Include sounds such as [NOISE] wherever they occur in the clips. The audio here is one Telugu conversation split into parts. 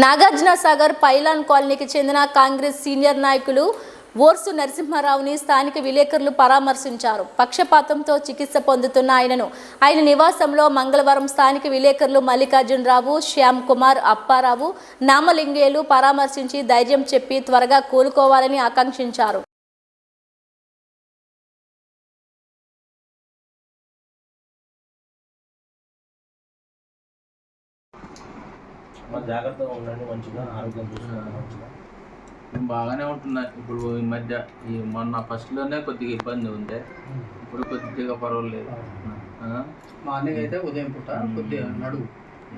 నాగార్జున సాగర్ పైలాన్ కాలనీకి చెందిన కాంగ్రెస్ సీనియర్ నాయకులు ఓర్సు నరసింహారావుని స్థానిక విలేకరులు పరామర్శించారు. పక్షపాతంతో చికిత్స పొందుతున్న ఆయనను ఆయన నివాసంలో మంగళవారం స్థానిక విలేకరులు మల్లికార్జునరావు శ్యామ్ కుమార్ అప్పారావు నామలింగేలు పరామర్శించి ధైర్యం చెప్పి త్వరగా కోలుకోవాలని ఆకాంక్షించారు. మరి జాగ్రత్తగా ఉండండి మంచిగా ఆరోగ్యం చూసుకోండి మంచిగా. నేను బాగానే ఉంటున్నా. ఇప్పుడు ఈ మధ్య ఈ మొన్న ఫస్ట్లోనే కొద్దిగా ఇబ్బంది ఉంది ఇప్పుడు కొద్దిగా పర్వాలేదు? మార్నింగ్ అయితే ఉదయం పూట కొద్దిగా నడువు.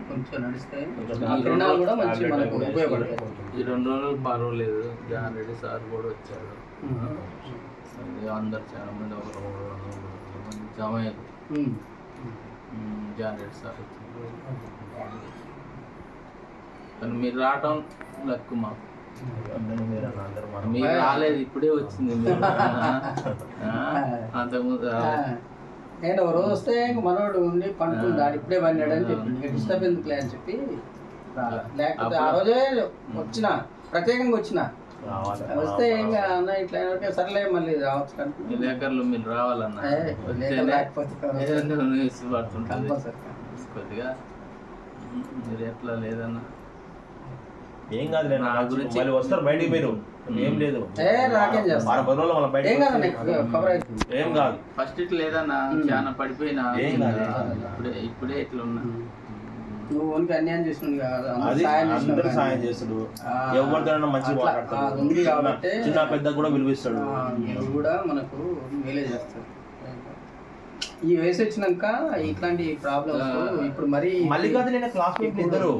కొంచెం నడిస్తే కూడా మంచి మనకు ఈ రెండు రోజులు పర్వాలేదు. జాన్ రెడ్డి సార్ కూడా వచ్చారు. అది అందరు చాలా మంది ఒక రెండు మూడు మంది జమ జాన్ రెడ్డి సార్ వచ్చారు. కానీ మీరు రావటం లక్కు మాకు. మీరు రాలేదు ఇప్పుడే వచ్చింది? [LAUGHS] అంతకుముందు. నేను ఒక రోజు వస్తే ఇంక మనోడు ఉండి పండుకుంటాడు ఇప్పుడే పన్నాడు అని చెప్పి డిస్టర్బ్ ఎందుకులే? అని చెప్పి. లేకపోతే ఆ రోజే వచ్చిన ప్రత్యేకంగా వచ్చిన. రావాలి. వస్తే ఇంకా అన్న ఇట్లా సర్లే మళ్ళీ రావచ్చు ఈ కనుక లేఖర్లు మీరు రావాలన్న. కొద్దిగా. మీరు ఎట్లా లేదన్నా. ఏం కాదు నేను నా గురించి- మళ్ళీ వస్తారు బయటికి మీరు ఏం లేదు. ఏ, నాకేం చేస్తా? వారం పది రోజులు మనం ఏం కాదు బయట ఏం ఫస్ట్ ఇట్లా లేదన్నా చాలా పడిపోయినా ఏం కాదు. ఇప్పుడే ఇప్పుడే ఇట్లా ఉన్నా. నువ్వు అన్యాయం అందరూ సాయం. చేస్తాడు. మాట్లాడతాడు. కాబట్టి చిన్న పెద్ద కూడా విలువిస్తాడు. కూడా మనకు మేలే చేస్తాడు ఈ వయసు వచ్చినాక ఇట్లాంటి ప్రాబ్లమ్స్ ఇప్పుడు మరి మళ్ళీ కాదు నేను క్లాస్ ఇద్దరు.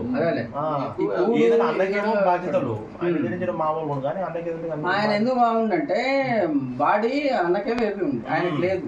అన్నకేమో బాధ్యతలు. మామూలు కానీ అన్నకి ఆయన ఎందుకు బాగుండంటే బాడీ అన్నకే వేపి ఉంది. ఆయనకు లేదు.